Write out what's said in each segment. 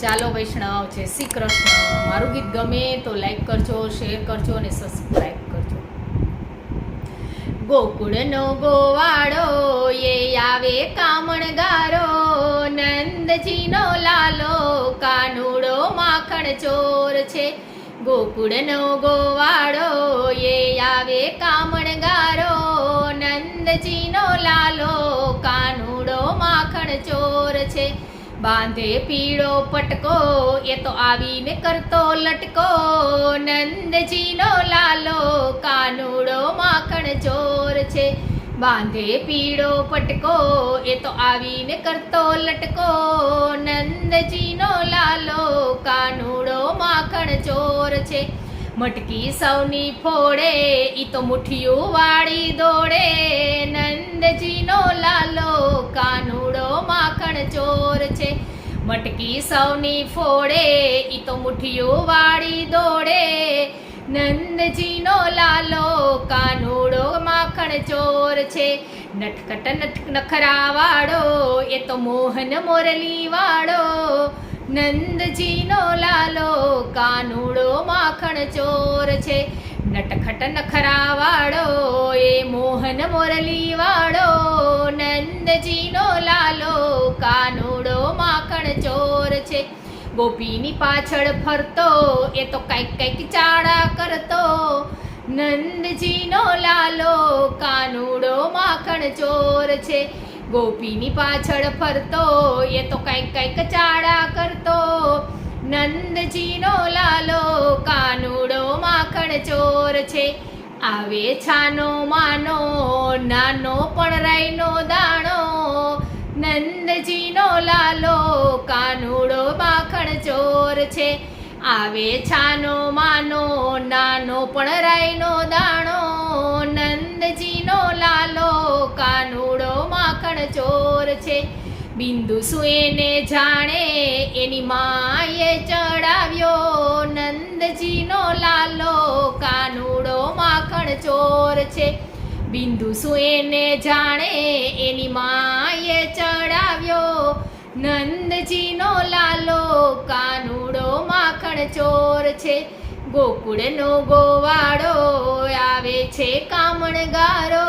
ચાલો વૈષ્ણવ, જય શ્રી કૃષ્ણ. મારું ગીત ગમે તો લાઈક કરજો શેર કરજો અને સબસ્ક્રાઈબ કરજો. ગોકુળનો ગોવાળો એ આવે કામણગારો, નંદજીનો લાલો કાનુડો માખણ ચોર છે. ગોકુળનો ગોવાળો એ આવે કામણગારો, નંદજીનો લાલો કાનુડો માખણ ચોર છે. બાંધે પીળો પટકો, એ તો આવીને કરતો લટકો. નંદજીનો લાલો કાનુડો માખણ ચોર છે. બાંધે પીળો પટકો, એ તો આવીને કરતો લટકો. નંદજીનો લાલો કાનુડો માખણ ચોર છે. મટકી સૌની ફોડે, ઈ તો મુઠિયું વાળી દોડે. નંદજીનો લાલો ચોર છે. મટકી સૌની ફોડે, ઈ તો મુઠીઓ વાળી દોડે. નંદજીનો લાલો કાનુડો માખણ ચોર છે. નટકટ નટ નખરાવાળો, એ તો મોહન મોરલી વાળો નંદજીનો લાલો કાનુડો માખણ ચોર છે. નટખટ નખરાવાળો, એ મોહન મોરલી વાળો નંદજીનો લાલો છે ગોપીની પાછળ ફરતો, એ તો કંઈક કંઈક ચાળા કરતો. નંદજીનો લાલો કાનુડો માખણ ચોર છે. ગોપીની પાછળ ફરતો, એ તો કંઈક કંઈક ચાળા કરતો. નંદજીનો લાલો કાનુડો માખણ ચોર છે. આવે છાનો માનો, નાનો પણ રાઈનો દાણો. નંદજીનો લાલો ચોર છે. આવે છાનો, માનો, નાનો પણ રાયનો દાણો, નંદજીનો લાલો, કાનુડો, માખણ ચોર છે. બિંદુ સુએને જાણે એની માએ ચડાવ્યો. નંદજીનો લાલો, કાનુડો, માખણ ચોર છે. બિંદુ સુએને જાણે એની માએ ચડાવ્યો. નંદજીનો લાલો માખણ ચોર છે. ગોકુળનો ગોવાળો આવે છે કામણગારો.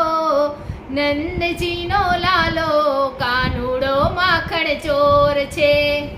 નંદજીનો લાલો કાનુડો માખણ ચોર છે.